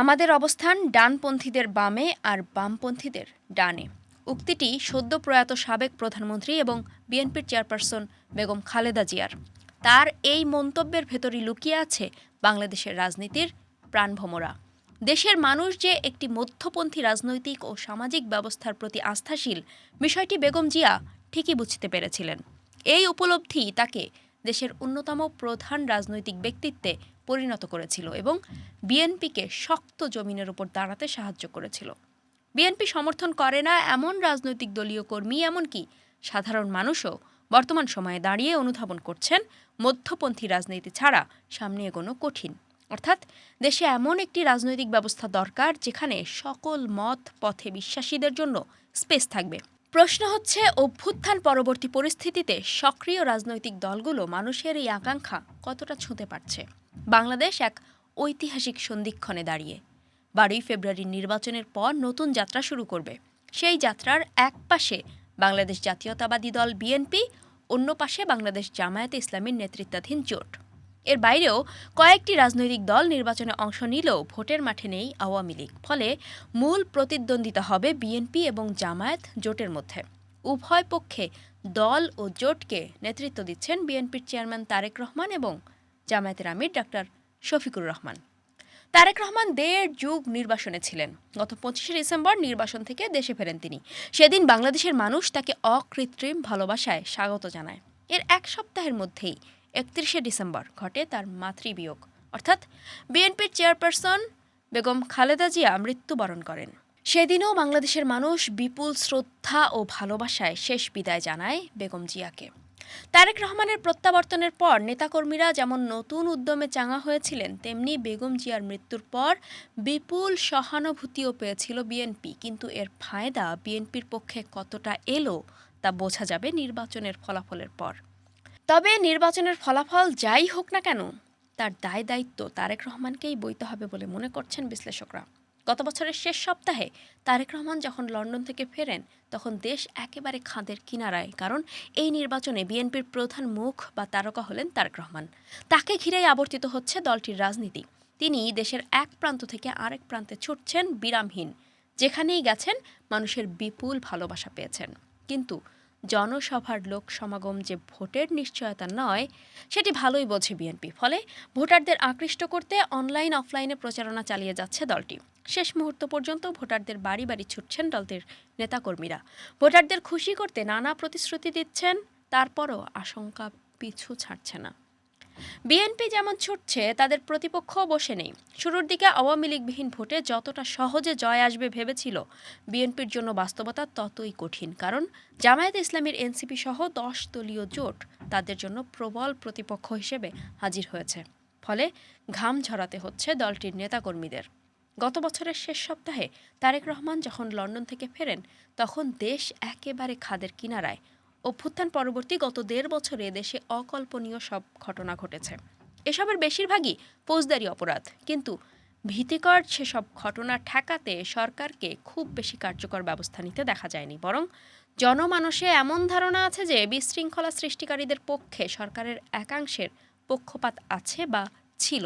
আমাদের অবস্থান ডানপন্থীদের বামে আর বামপন্থীদের ডানে। উক্তিটি সদ্য প্রয়াত সাবেক প্রধানমন্ত্রী এবং বিএনপির চেয়ারপারসন বেগম খালেদা জিয়ার। তার এই মন্তব্যের ভেতরই লুকিয়ে আছে বাংলাদেশের রাজনীতির প্রাণভোমরা। দেশের মানুষ যে একটি মধ্যপন্থী রাজনৈতিক ও সামাজিক ব্যবস্থার প্রতি আস্থাশীল, বিষয়টি বেগম জিয়া ঠিকই বুঝতে পেরেছিলেন। এই উপলব্ধি তাকে দেশের অন্যতম প্রধান রাজনৈতিক ব্যক্তিত্বে পরিণত করেছিল এবং বিএনপিকে শক্ত জমিনের উপর দাঁড়াতে সাহায্য করেছিল। বিএনপি সমর্থন করে না এমন রাজনৈতিক দলীয় কর্মী, এমনকি সাধারণ মানুষও বর্তমান সময়ে দাঁড়িয়ে অনুধাবন করছেন মধ্যপন্থী রাজনীতি ছাড়া সামনে এগোনো কঠিন। অর্থাৎ দেশে এমন একটি রাজনৈতিক ব্যবস্থা দরকার যেখানে সকল মত, পথে বিশ্বাসীদের জন্য স্পেস থাকবে। প্রশ্ন হচ্ছে, অভ্যুত্থান পরবর্তী পরিস্থিতিতে সক্রিয় রাজনৈতিক দলগুলো মানুষের এই আকাঙ্ক্ষা কতটা ছুঁতে পারছে? বাংলাদেশ এক ঐতিহাসিক সন্ধিক্ষণে দাঁড়িয়ে। বারোই ফেব্রুয়ারির নির্বাচনের পর নতুন যাত্রা শুরু করবে। সেই যাত্রার এক পাশে বাংলাদেশ জাতীয়তাবাদী দল বিএনপি, অন্য পাশে বাংলাদেশ জামায়াতে ইসলামীর নেতৃত্বাধীন জোট। এর বাইরেও কয়েকটি রাজনৈতিক দল নির্বাচনে অংশ নিলেও ভোটের মাঠে নেই আওয়ামী লীগ। ফলে মূল প্রতিদ্বন্দ্বিতা হবে বিএনপি এবং জামায়াত জোটের মধ্যে। উভয় পক্ষে দল ও জোটকে নেতৃত্ব দিচ্ছেন বিএনপির চেয়ারম্যান তারেক রহমান এবং জামায়াতের আমির ডাক্তার শফিকুর রহমান। তারেক রহমান দেড় যুগ নির্বাসনে ছিলেন। গত পঁচিশে ডিসেম্বর নির্বাসন থেকে দেশে ফেরেন তিনি। সেদিন বাংলাদেশের মানুষ তাকে অকৃত্রিম ভালোবাসায় স্বাগত জানায়। এর এক সপ্তাহের মধ্যেই একত্রিশে ডিসেম্বর ঘটে তার মাতৃবিয়োগ। অর্থাৎ বিএনপির চেয়ারপারসন বেগম খালেদা জিয়া মৃত্যুবরণ করেন। সেদিনও বাংলাদেশের মানুষ বিপুল শ্রদ্ধা ও ভালোবাসায় শেষ বিদায় জানায় বেগম জিয়াকে। তারেক রহমানের প্রত্যাবর্তনের পর নেতাকর্মীরা যেমন নতুন উদ্যমে চাঙা হয়েছিলেন, তেমনি বেগম জিয়ার মৃত্যুর পর বিপুল সহানুভূতিও পেয়েছিল বিএনপি। কিন্তু এর ফায়দা বিএনপির পক্ষে কতটা এলো তা বোঝা যাবে নির্বাচনের ফলাফলের পর। তবে নির্বাচনের ফলাফল যাই হোক না কেন, তার দায় দায়িত্ব তারেক রহমানকেই বইতে হবে বলে মনে করছেন বিশ্লেষকরা। গত বছরের শেষ সপ্তাহে তারেক রহমান যখন লন্ডন থেকে ফেরেন, তখন দেশ একেবারে খাঁদের কিনারায়, কারণ এই নির্বাচনে বিএনপির প্রধান মুখ বা তারকা হলেন তারেক রহমান। তাকে ঘিরেই আবর্তিত হচ্ছে দলটির রাজনীতি। তিনি দেশের এক প্রান্ত থেকে আরেক প্রান্তে ছুটছেন বিরামহীন, যেখানেই গেছেন মানুষের বিপুল ভালোবাসা পেয়েছেন। কিন্তু জনসভার লোক সমাগম যে ভোটের নিশ্চয়তা নয়, সেটি ভালোই বোঝে বিএনপি। ফলে ভোটারদের আকৃষ্ট করতে অনলাইন, অফলাইনে প্রচারণা চালিয়ে যাচ্ছে দলটি। শেষ মুহূর্ত পর্যন্ত ভোটারদের বাড়ি বাড়ি ছুটছেন দলটির নেতাকর্মীরা। ভোটারদের খুশি করতে নানা প্রতিশ্রুতি দিচ্ছেন, তারপরও আশঙ্কা পিছু ছাড়ছে না। বিএনপি যেমন ছুটছে, তাদের প্রতিপক্ষও বসে নেই। শুরুর দিকে আওয়ামী লীগবিহীন ভোটে যতটা সহজে জয় আসবে ভেবেছিল, বিএনপির জন্য বাস্তবতা ততই কঠিন। কারণ জামায়াত ইসলামীর এনসিপি সহ দশ দলীয় জোট তাদের জন্য প্রবল প্রতিপক্ষ হিসেবে হাজির হয়েছে। ফলে ঘাম ঝরাতে হচ্ছে দলটির নেতাকর্মীদের। গত বছরের শেষ সপ্তাহে তারেক রহমান যখন লন্ডন থেকে ফেরেন, তখন দেশ একেবারে খাদের কিনারায় অভ্যুত্থান পরবর্তী গত দেড় বছরে দেশে অকল্পনীয় সব ঘটনা ঘটেছে। এসবের বেশিরভাগই ফৌজদারি অপরাধ। কিন্তু ভীতিকর সেসব ঘটনা ঠেকাতে সরকারকে খুব বেশি কার্যকর ব্যবস্থা নিতে দেখা যায়নি। বরং জনমানসে এমন ধারণা আছে যে বিশৃঙ্খলা সৃষ্টিকারীদের পক্ষে সরকারের একাংশের পক্ষপাত আছে বা ছিল।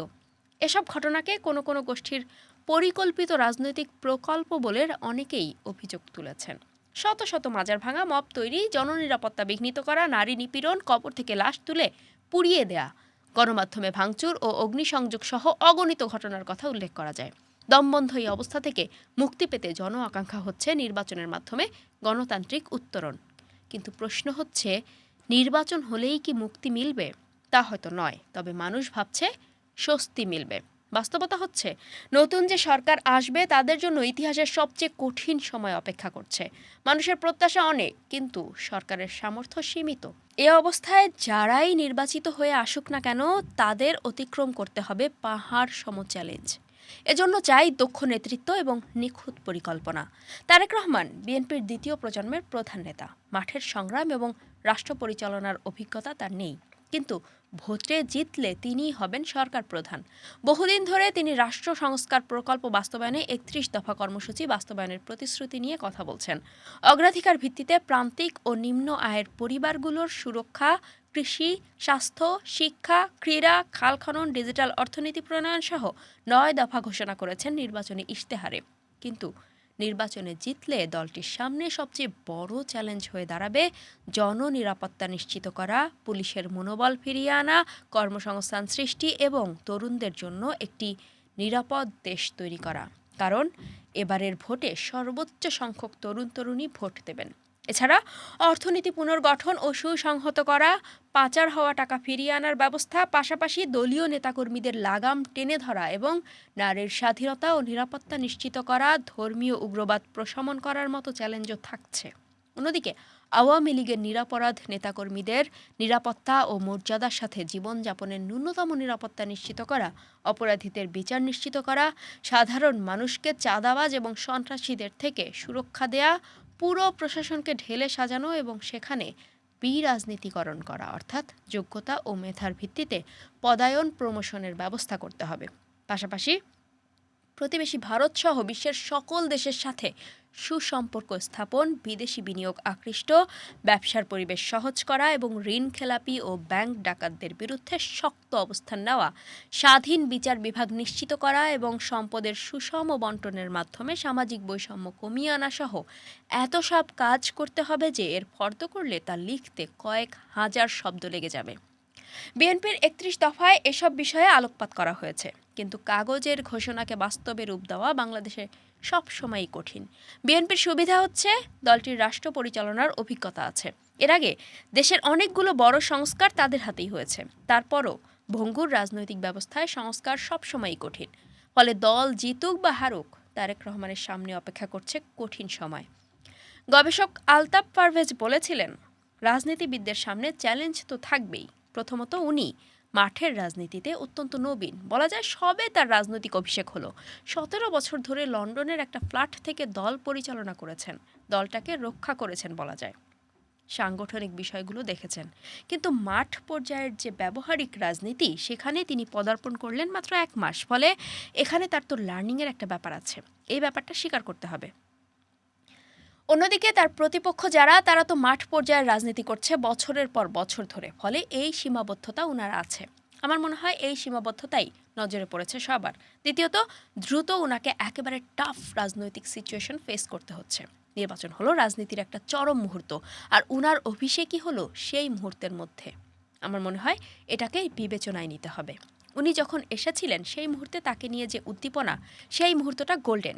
এসব ঘটনাকে কোনো কোনো গোষ্ঠীর পরিকল্পিত রাজনৈতিক প্রকল্প বলে অনেকেই অভিযোগ তুলেছেন। শত শত মাজার ভাঙা মব তৈরি, জননিরাপত্তা বিঘ্নিত করা, নারী নিপীড়ন, কবর থেকে লাশ তুলে পুড়িয়ে দেয়া, গণমাধ্যমে ভাঙচুর ও অগ্নিসংযোগ সহ অগণিত ঘটনার কথা উল্লেখ করা যায়। দমবন্ধ এই অবস্থা থেকে মুক্তি পেতে জন আকাঙ্ক্ষা হচ্ছে নির্বাচনের মাধ্যমে গণতান্ত্রিক উত্তরণ। কিন্তু প্রশ্ন হচ্ছে, নির্বাচন হলেই কি মুক্তি মিলবে? তা হয়তো নয়, তবে মানুষ ভাবছে স্বস্তি মিলবে। বাস্তবতা হচ্ছে, নতুন যে সরকার আসবে তাদের জন্য ইতিহাসের সবচেয়ে কঠিন সময় অপেক্ষা করছে। মানুষের প্রত্যাশা অনেক, কিন্তু সরকারের সামর্থ্য সীমিত। এ অবস্থায় যারাই নির্বাচিত হয়ে আসুক না কেন, তাদের অতিক্রম করতে হবে পাহাড় সম চ্যালেঞ্জ। এজন্য চাই দক্ষ নেতৃত্ব এবং নিখুঁত পরিকল্পনা। তারেক রহমান, বিএনপির দ্বিতীয় প্রজন্মের প্রধান নেতা। মাঠের সংগ্রাম এবং রাষ্ট্র পরিচালনার অভিজ্ঞতা তার নেই। কিন্তু ভোটে জিতলে তিনিই হবেন সরকার প্রধান। বহুদিন ধরে তিনি রাষ্ট্র সংস্কার প্রকল্প বাস্তবায়নে একত্রিশ দফা কর্মসূচি বাস্তবায়নের প্রতিশ্রুতি নিয়ে কথা বলছেন। অগ্রাধিকার ভিত্তিতে প্রান্তিক ও নিম্ন আয়ের পরিবারগুলোর সুরক্ষা, কৃষি, স্বাস্থ্য, শিক্ষা, ক্রীড়া, খাল খনন, ডিজিটাল অর্থনীতি প্রণয়ন সহ নয় দফা ঘোষণা করেছেন নির্বাচনী ইশতেহারে। কিন্তু নির্বাচনে জিতলে দলটির সামনে সবচেয়ে বড় চ্যালেঞ্জ হয়ে দাঁড়াবে জননিরাপত্তা নিশ্চিত করা, পুলিশের মনোবল ফিরিয়ে আনা, কর্মসংস্থান সৃষ্টি এবং তরুণদের জন্য একটি নিরাপদ দেশ তৈরি করা। কারণ, এবারের ভোটে সর্বোচ্চ সংখ্যক তরুণ তরুণী ভোট দেবেন। এছাড়া অর্থনীতি পুনর্গঠন ও সুসংহত করা, পাচার হওয়া টাকা ফিরিয়ে আনার ব্যবস্থা, পাশাপাশি দলীয় নেতাকর্মীদের লাগাম টেনে ধরা এবং নারীর স্বাধীনতা ও নিরাপত্তা নিশ্চিত করা, ধর্মীয় উগ্রবাদ প্রশমন করার মতো চ্যালেঞ্জও থাকছে। অন্যদিকে, আওয়ামী লীগের নিরাপরাধ নেতাকর্মীদের নিরাপত্তা ও মর্যাদার সাথে জীবনযাপনের ন্যূনতম নিরাপত্তা নিশ্চিত করা, অপরাধীদের বিচার নিশ্চিত করা, সাধারণ মানুষকে চাঁদাবাজ এবং সন্ত্রাসীদের থেকে সুরক্ষা দেয়া পুরো প্রশাসনকে ঢেলে সাজানো এবং সেখানে বিরাজনীতিকরণ করা, অর্থাৎ যোগ্যতা ও মেধার ভিত্তিতে পদায়ন প্রমোশনের ব্যবস্থা করতে হবে। পাশাপাশি প্রতিবেশী ভারত সহ বিশ্বের সকল দেশের সাথে সুসম্পর্ক স্থাপন, বিদেশি বিনিয়োগ আকৃষ্ট, ব্যবসার পরিবেশ সহজ করা এবং ঋণ খেলাপি ও ব্যাংক ডাকাতদের বিরুদ্ধে শক্ত অবস্থান নেওয়া, স্বাধীন বিচার বিভাগ নিশ্চিত করা এবং সম্পদের সুষম বন্টনের মাধ্যমে সামাজিক বৈষম্য কমিয়ে আনা সহ এত সব কাজ করতে হবে যে এর ফর্দ করলে তা লিখতে কয়েক হাজার শব্দ লেগে যাবে। বিএনপির একত্রিশ দফায় এসব বিষয়ে আলোকপাত করা হয়েছে। কিন্তু কাগজের ঘোষণাকে বাস্তবে রূপ দেওয়া বাংলাদেশে সব সময়ই কঠিন। বিএনপির সুবিধা হচ্ছে দলটির রাষ্ট্র পরিচালনার অভিজ্ঞতা আছে। এর আগে দেশের অনেকগুলো বড় সংস্কার তাদের হাতেই হয়েছে। তারপরও ভঙ্গুর রাজনৈতিক ব্যবস্থায় সংস্কার সবসময়ই কঠিন। ফলে দল জিতুক বা হারুক, তারেক রহমানের সামনে অপেক্ষা করছে কঠিন সময়। গবেষক আলতাফ পারভেজ বলেছিলেন, রাজনীতিবিদদের সামনে চ্যালেঞ্জ তো থাকবেই। প্রথমত উনি মাঠের রাজনীতিতে অত্যন্ত নবীন। বলা যায় সবে তার রাজনৈতিক অভিষেক হলো। সতেরো বছর ধরে লন্ডনের একটা ফ্ল্যাট থেকে দল পরিচালনা করেছেন। দলটাকে রক্ষা করেছেন বলা যায়। সাংগঠনিক বিষয়গুলো দেখেছেন। কিন্তু মাঠ পর্যায়ের যে ব্যবহারিক রাজনীতি সেখানে তিনি পদার্পণ করলেন মাত্র এক মাস। ফলে এখানে তার তো লার্নিংয়ের একটা ব্যাপার আছে। এই ব্যাপারটা স্বীকার করতে হবে। অন্যদিকে তার প্রতিপক্ষ যারা, তারা তো মাঠ পর্যায়ের রাজনীতি করছে বছরের পর বছর ধরে। ফলে এই সীমাবদ্ধতা উনার আছে। আমার মনে হয় এই সীমাবদ্ধতাই নজরে পড়েছে সবার। দ্বিতীয়ত, দ্রুত উনাকে একেবারে টাফ রাজনৈতিক সিচুয়েশন ফেস করতে হচ্ছে। নির্বাচন হলো রাজনীতির একটা চরম মুহূর্ত। আর উনার অভিষেকই হলো সেই মুহূর্তের মধ্যে। আমার মনে হয় এটাকে বিবেচনায় নিতে হবে। উনি যখন এসেছিলেন, সেই মুহূর্তে তাকে নিয়ে যে উদ্দীপনা, সেই মুহূর্তটা গোল্ডেন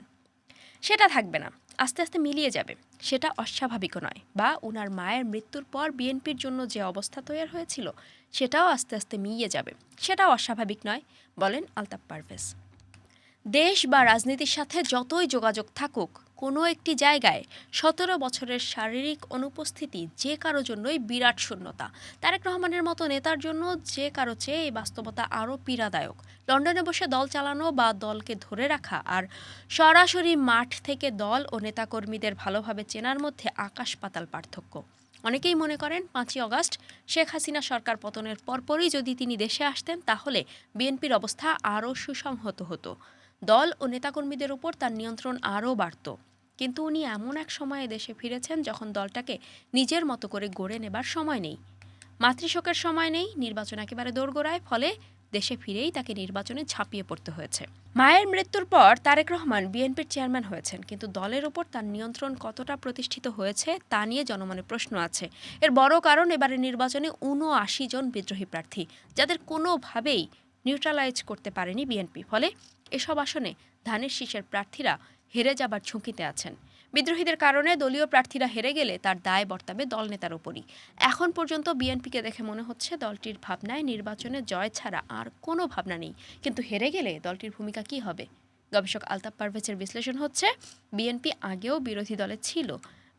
সেটা থাকবে না। আস্তে আস্তে মিলিয়ে যাবে। সেটা অস্বাভাবিকও নয়। বা ওনার মায়ের মৃত্যুর পর বিএনপির জন্য যে অবস্থা তৈরি হয়েছিল, সেটাও আস্তে আস্তে মিলিয়ে যাবে। সেটাও অস্বাভাবিক নয়, বলেন আলতাফ পারভেজ। দেশ বা রাজনীতির সাথে যতই যোগাযোগ থাকুক কোনো একটি জায়গায় সতেরো বছরের শারীরিক অনুপস্থিতি যে কারও জন্যই বিরাট শূন্যতা। তারেক রহমানের মতো নেতার জন্য যে কারও চেয়ে এই বাস্তবতা আরও পীড়াদায়ক। লন্ডনে বসে দল চালানো বা দলকে ধরে রাখা আর সরাসরি মাঠ থেকে দল ও নেতাকর্মীদের ভালোভাবে চেনার মধ্যে আকাশ পাতাল পার্থক্য। অনেকেই মনে করেন, পাঁচই অগাস্ট, শেখ হাসিনা সরকার পতনের পরপরই যদি তিনি দেশে আসতেন, তাহলে বিএনপির অবস্থা আরও সুসংহত হতো। দল ও নেতাকর্মীদের উপর তার নিয়ন্ত্রণ আরও বাড়ত। কিন্তু উনি এমন এক সময়ে দেশে ফিরেছেন যখন দলটাকে নিজের মতো করে গড়ে নেবার সময় নেই। মাতৃশোকের সময় নেই, নির্বাচন একেবারে দোরগোড়ায়, ফলে দেশে ফিরেই তাকে নির্বাচনে ঝাঁপিয়ে পড়তে হয়েছে। মায়ের মৃত্যুর পর তারেক রহমান বিএনপির চেয়ারম্যান হয়েছেন, কিন্তু দলের ওপর তার নিয়ন্ত্রণ কতটা প্রতিষ্ঠিত হয়েছে তা নিয়ে জনমনে প্রশ্ন আছে। এর বড় কারণ এবারের নির্বাচনে উনআশি জন বিদ্রোহী প্রার্থী, যাদের কোনোভাবেই নিউট্রালাইজ করতে পারেনি বিএনপি, ফলে এসব আসনে ধানের শীষের প্রার্থীরা হেরে যাবার ঝুঁকিতে আছেন। বিদ্রোহীদের কারণে দলীয় প্রার্থীরা হেরে গেলে তার দায় বর্তাবে দল নেতার ওপরই এখন পর্যন্ত বিএনপিকে দেখে মনে হচ্ছে দলটির ভাবনায় নির্বাচনে জয় ছাড়া আর কোনো ভাবনা নেই। কিন্তু হেরে গেলে দলটির ভূমিকা কী হবে? গবেষক আলতাফ পারভেজের বিশ্লেষণ হচ্ছে, বিএনপি আগেও বিরোধী দলে ছিল।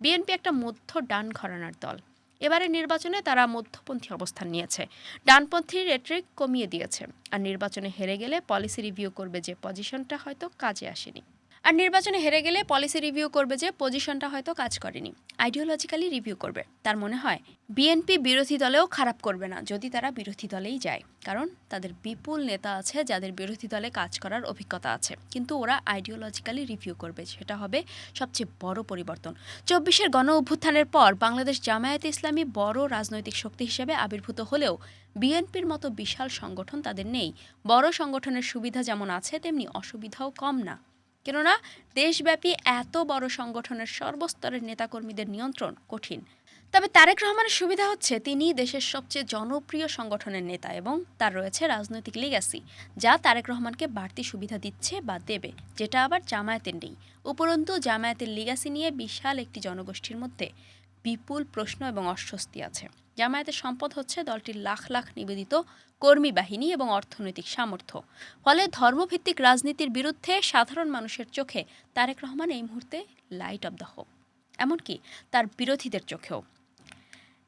বিএনপি একটা মধ্য ডান ঘরানার দল। এবারে নির্বাচনে তারা মধ্যপন্থী অবস্থান নিয়েছে। ডানপন্থী রেট্রিক কমিয়ে দিয়েছে। আর নির্বাচনে হেরে গেলে পলিসি রিভিউ করবে যে পজিশনটা হয়তো কাজে আসেনি। আর নির্বাচনে হেরে গেলে পলিসি রিভিউ করবে যে পজিশনটা হয়তো কাজ করেনি। আইডিওলজিক্যালি রিভিউ করবে। তার মনে হয় বিএনপি বিরোধী দলেও খারাপ করবে না, যদি তারা বিরোধী দলেই যায়। কারণ তাদের বিপুল নেতা আছে, যাদের বিরোধী দলে কাজ করার অভিজ্ঞতা আছে। কিন্তু ওরা আইডিওলজিক্যালি রিভিউ করবে। সেটা হবে সবচেয়ে বড় পরিবর্তন। চব্বিশের গণ অভ্যুত্থানের পর বাংলাদেশ জামায়াতে ইসলামী বড় রাজনৈতিক শক্তি হিসেবে আবির্ভূত হলেও বিএনপির মতো বিশাল সংগঠন তাদের নেই। বড় সংগঠনের সুবিধা যেমন আছে, তেমনি অসুবিধাও কম না। কেননা দেশব্যাপী এত বড় সংগঠনের সর্বস্তরের নেতাকর্মীদের নিয়ন্ত্রণ কঠিন। তবে তারেক রহমানের সুবিধা হচ্ছে তিনি দেশের সবচেয়ে জনপ্রিয় সংগঠনের নেতা এবং তার রয়েছে রাজনৈতিক লিগ্যাসি যা তারেক রহমানকে বাড়তি সুবিধা দিচ্ছে বা দেবে, যেটা আবার জামায়াতের নেই। উপরন্তু, জামায়াতের লিগ্যাসি নিয়ে বিশাল একটি জনগোষ্ঠীর মধ্যে বিপুল প্রশ্ন এবং অস্বস্তি আছে। জামায়াতের সম্পদ হচ্ছে দলটির লাখ লাখ নিবেদিত কর্মী বাহিনী এবং অর্থনৈতিক সামর্থ্য। ফলে ধর্মভিত্তিক রাজনীতির বিরুদ্ধে সাধারণ মানুষের চোখে তারেক রহমান এই মুহূর্তে লাইট অব দ্য হোপ এমনকি তার বিরোধীদের চোখেও।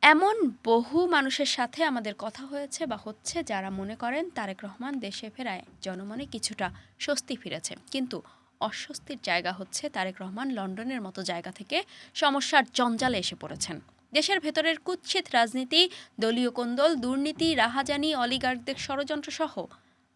এমন বহু মানুষের সাথে আমাদের কথা হয়েছে বা হচ্ছে যারা মনে করেন তারেক রহমান দেশে ফেরায় জনমনে কিছুটা স্বস্তি ফিরেছে। কিন্তু অস্বস্তির জায়গা হচ্ছে তারেক রহমান লন্ডনের মতো জায়গা থেকে সমস্যার জঞ্জালে এসে পড়েছেন। দেশের ভেতরের কুৎসিত রাজনীতি, দলীয় কোন্দল, দুর্নীতি, রাহাজানি, অলিগার্কদের ষড়যন্ত্র সহ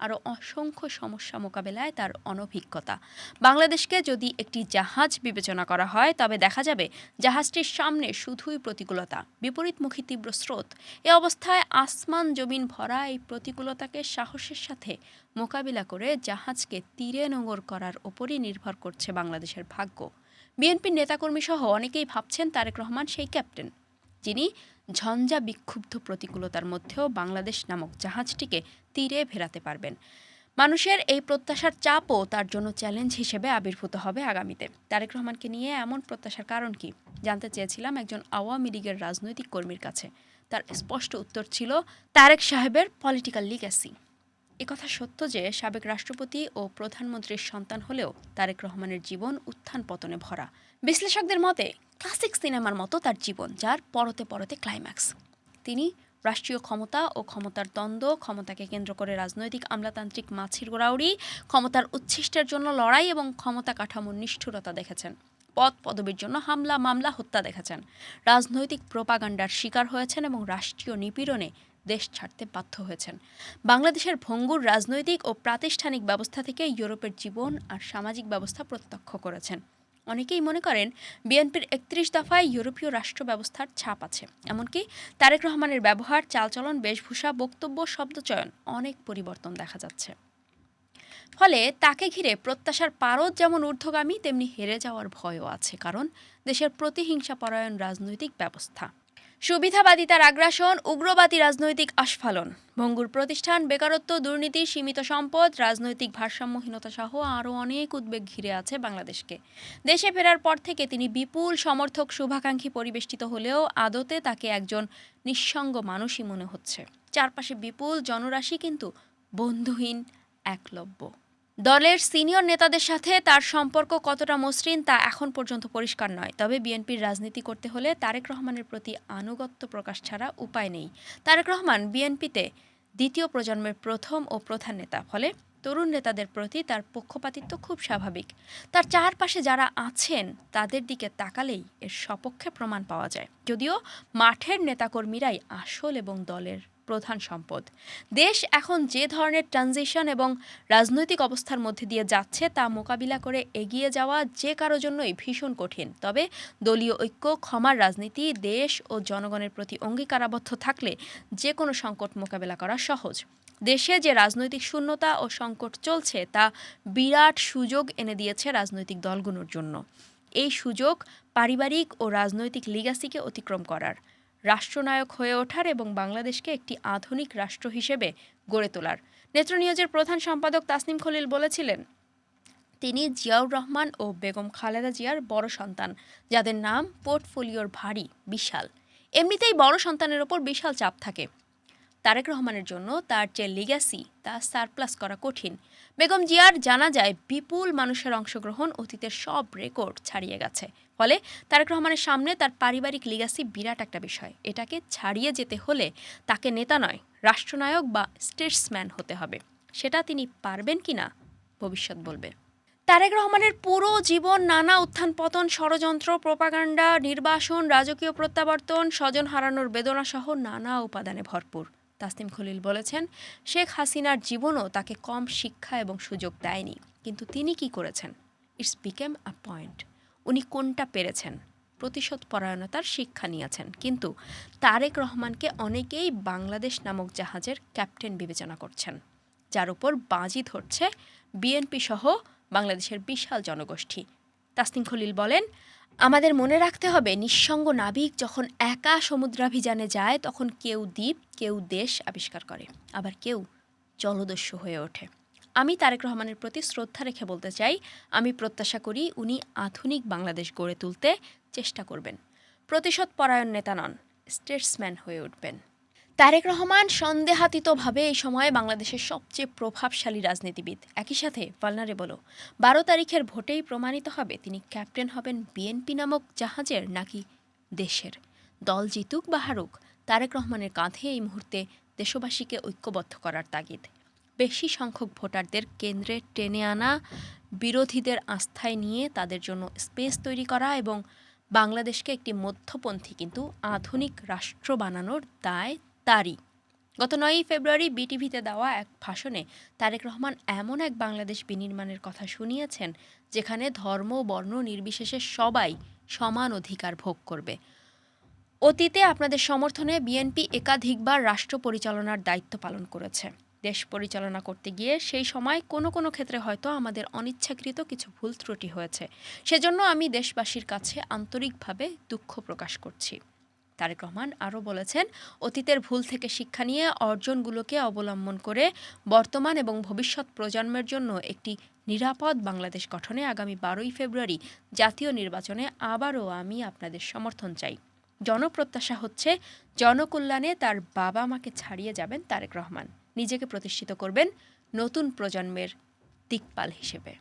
আরও অসংখ্য সমস্যা মোকাবেলায় তার অনভিজ্ঞতা। বাংলাদেশকে যদি একটি জাহাজ বিবেচনা করা হয়, তবে দেখা যাবে জাহাজটির সামনে শুধুই প্রতিকূলতা, বিপরীতমুখী তীব্র স্রোত। এ অবস্থায় আসমান জমিন ভরা এই প্রতিকূলতাকে সাহসের সাথে মোকাবিলা করে জাহাজকে তীরে নোঙর করার ওপরই নির্ভর করছে বাংলাদেশের ভাগ্য। বিএনপির নেতাকর্মী সহ অনেকেই ভাবছেন তারেক রহমান সেই ক্যাপ্টেন। যিনি ঝঞ্ঝা বিক্ষুব্ধ প্রতিকূলতার মধ্যেও বাংলাদেশ নামক জাহাজটিকে তীরে ফেরাতে পারবেন। মানুষের এই প্রত্যাশার চাপও তার জন্য চ্যালেঞ্জ হিসেবে আবির্ভূত হবে আগামীতে। তারেক রহমানকে নিয়ে এমন প্রত্যাশার কারণ কি? জানতে চেয়েছিলাম একজন আওয়ামী লীগের রাজনৈতিক কর্মীর কাছে। তার স্পষ্ট উত্তর ছিল, তারেক সাহেবের পলিটিক্যাল লিগ্যাসি একথা সত্য যে, সাবেক রাষ্ট্রপতি ও প্রধানমন্ত্রীর সন্তান হলেও তারেক রহমানের জীবন উত্থান পতনে ভরা। বিশ্লেষকদের মতে ক্লাসিক সিনেমার মতো তার জীবন, যার পরতে পরতে ক্লাইম্যাক্স তিনি রাষ্ট্রীয় ক্ষমতা ও ক্ষমতার দ্বন্দ্ব, ক্ষমতাকে কেন্দ্র করে রাজনৈতিক, আমলাতান্ত্রিক মাছির গোড়াউড়ি, ক্ষমতার উচ্ছিষ্টের জন্য লড়াই এবং ক্ষমতা কাঠামোর নিষ্ঠুরতা দেখেছেন। পদ পদবীর জন্য হামলা, মামলা, হত্যা দেখেছেন। রাজনৈতিক প্রোপাগান্ডার শিকার হয়েছেন এবং রাষ্ট্রীয় নিপীড়নে দেশ ছাড়তে বাধ্য হয়েছেন। বাংলাদেশের ভঙ্গুর রাজনৈতিক ও প্রাতিষ্ঠানিক ব্যবস্থা থেকে ইউরোপের জীবন আর সামাজিক ব্যবস্থা প্রত্যক্ষ করেছেন। অনেকেই মনে করেন বিএনপির একত্রিশ দফায় ইউরোপীয় রাষ্ট্র ব্যবস্থার ছাপ আছে। এমনকি তারেক রহমানের ব্যবহার, চালচলন, বেশভূষা, বক্তব্য, শব্দচয়ন অনেক পরিবর্তন দেখা যাচ্ছে। ফলে তাকে ঘিরে প্রত্যাশার পারদ যেমন ঊর্ধ্বগামী, তেমনি হেরে যাওয়ার ভয়ও আছে, কারণ দেশের প্রতিহিংসা পরায়ণ রাজনৈতিক ব্যবস্থা। সুবিধাবাদিতার আগ্রাসন, উগ্রবাদী রাজনৈতিক আস্ফালন। ভঙ্গুর প্রতিষ্ঠান, বেকারত্ব, দুর্নীতি, সীমিত সম্পদ, রাজনৈতিক ভারসাম্যহীনতা সহ আরও অনেক উদ্বেগ ঘিরে আছে বাংলাদেশকে। দেশে ফেরার পর থেকে তিনি বিপুল সমর্থক, শুভাকাঙ্ক্ষী পরিবেষ্টিত হলেও আদতে তাকে একজন নিঃসঙ্গ মানুষই মনে হচ্ছে। চারপাশে বিপুল জনরাশি কিন্তু বন্ধুহীন, একলব্য। দলের সিনিয়র নেতাদের সাথে তার সম্পর্ক কতটা মসৃণ তা এখন পর্যন্ত পরিষ্কার নয়। তবে বিএনপির রাজনীতি করতে হলে তারেক রহমানের প্রতি আনুগত্য প্রকাশ ছাড়া উপায় নেই। তারেক রহমান বিএনপিতে দ্বিতীয় প্রজন্মের প্রথম ও প্রধান নেতা, ফলে তরুণ নেতাদের প্রতি তার পক্ষপাতিত্ব খুব স্বাভাবিক। তার চারপাশে যারা আছেন, তাদের দিকে তাকালেই এর সপক্ষে প্রমাণ পাওয়া যায়। যদিও মাঠের নেতাকর্মীরাই আসল এবং দলের প্রধান সম্পদ। দেশ এখন যে ধরনের ট্রানজিশন এবং রাজনৈতিক অবস্থার মধ্যে দিয়ে যাচ্ছে তা মোকাবিলা করে এগিয়ে যাওয়া যে কারও জন্যই ভীষণ কঠিন। তবে দলীয় ঐক্য, ক্ষমার রাজনীতি, দেশ ও জনগণের প্রতি অঙ্গীকারাবদ্ধ থাকলে যে কোনো সংকট মোকাবেলা করা সহজ। দেশে যে রাজনৈতিক শূন্যতা ও সংকট চলছে তা বিরাট সুযোগ এনে দিয়েছে রাজনৈতিক দলগুলোর জন্য। এই সুযোগ পারিবারিক ও রাজনৈতিক লিগাসিকে অতিক্রম করার। রাষ্ট্রনায়ক হয়ে ওঠার এবং বাংলাদেশকে একটি আধুনিক রাষ্ট্র হিসেবে গড়ে তোলার। নেত্রনিয়োজের প্রধান সম্পাদক তাসনিম খলিল বলেছিলেন, তিনি জিয়াউর রহমান ও বেগম খালেদা জিয়ার বড় সন্তান, যাদের নাম পোর্টফোলিওর ভারী, বিশাল। এমনিতেই বড় সন্তানের ওপর বিশাল চাপ থাকে। তারেক রহমানের জন্য তার যে লিগ্যাসি তা সারপ্লাস করা কঠিন। বেগম জিয়ার জানা যায়, বিপুল মানুষের অংশগ্রহণ অতীতের সব রেকর্ড ছাড়িয়ে গেছে। ফলে তারেক রহমানের সামনে তার পারিবারিক লিগাসি বিরাট একটা বিষয়। এটাকে ছাড়িয়ে যেতে হলে তাকে নেতা নয়, রাষ্ট্রনায়ক বা স্টেটসম্যান হতে হবে। সেটা তিনি পারবেন কি না, ভবিষ্যৎ বলবে। তারেক রহমানের পুরো জীবন নানা উত্থান পতন, ষড়যন্ত্র, প্রপাগান্ডা, নির্বাসন, রাজকীয় প্রত্যাবর্তন, স্বজন হারানোর বেদনা সহ নানা উপাদানে ভরপুর। তাসনিম খলিল বলেছেন, শেখ হাসিনার জীবনও তাকে কম শিক্ষা এবং সুযোগ দেয়নি। কিন্তু তিনি কি করেছেন? ইটস বিকেম আ পয়েন্ট উনি কোনটা পেরেছেন? প্রতিশোধ পরায়ণতার শিক্ষা নিয়েছেন। কিন্তু তারেক রহমানকে অনেকেই বাংলাদেশ নামক জাহাজের ক্যাপ্টেন বিবেচনা করছেন, যার উপর বাজি ধরছে বিএনপি সহ বাংলাদেশের বিশাল জনগোষ্ঠী। তাসনিম খলিল বলেন, আমাদের মনে রাখতে হবে, নিঃসঙ্গ নাবিক যখন একা সমুদ্রাভিযানে যায়, তখন কেউ দ্বীপ, কেউ দেশ আবিষ্কার করে, আবার কেউ জলদস্যু হয়ে ওঠে। আমি তারেক রহমানের প্রতি শ্রদ্ধা রেখে বলতে চাই, আমি প্রত্যাশা করি উনি আধুনিক বাংলাদেশ গড়ে তুলতে চেষ্টা করবেন। প্রতিশোধ পরায়ণ নেতা নন, স্টেটসম্যান হয়ে উঠবেন। তারেক রহমান সন্দেহাতীতভাবে এই সময়ে বাংলাদেশের সবচেয়ে প্রভাবশালী রাজনীতিবিদ। একই সাথে ভালনারেবলও বারো তারিখের ভোটেই প্রমাণিত হবে তিনি ক্যাপ্টেন হবেন বিএনপি নামক জাহাজের নাকি দেশের। দল জিতুক বা হারুক, তারেক রহমানের কাঁধে এই মুহূর্তে দেশবাসীকে ঐক্যবদ্ধ করার তাগিদ। বেশি সংখ্যক ভোটারদের কেন্দ্রে টেনে আনা বিরোধীদের আস্থায় নিয়ে তাদের জন্য স্পেস তৈরি করা এবং বাংলাদেশকে একটি মধ্যপন্থী কিন্তু আধুনিক রাষ্ট্র বানানোর দায় তারই। গত নয়ই ফেব্রুয়ারি বিটিভিতে দেওয়া এক ভাষণে তারেক রহমান এমন এক বাংলাদেশ বিনির্মাণের কথা শুনিয়েছেন, যেখানে ধর্ম, বর্ণ নির্বিশেষে সবাই সমান অধিকার ভোগ করবে। অতীতে আপনাদের সমর্থনে বিএনপি একাধিকবার রাষ্ট্র পরিচালনার দায়িত্ব পালন করেছে। দেশ পরিচালনা করতে গিয়ে সেই সময় কোনো কোনো ক্ষেত্রে হয়তো আমাদের অনিচ্ছাকৃত কিছু ভুল ত্রুটি হয়েছে। সেজন্য আমি দেশবাসীর কাছে আন্তরিকভাবে দুঃখ প্রকাশ করছি। তারেক রহমান আরও বলেছেন, অতীতের ভুল থেকে শিক্ষা নিয়ে অর্জনগুলোকে অবলম্বন করে বর্তমান এবং ভবিষ্যৎ প্রজন্মের জন্য একটি নিরাপদ বাংলাদেশ গঠনে আগামী বারোই ফেব্রুয়ারি জাতীয় নির্বাচনে আবারও আমি আপনাদের সমর্থন চাই। জনপ্রত্যাশা হচ্ছে, জনকল্যাণে তার বাবা মাকে ছাড়িয়ে যাবেন তারেক রহমান। নিজেকে প্রতিষ্ঠিত করবেন নতুন প্রজন্মের দিকপাল হিসেবে।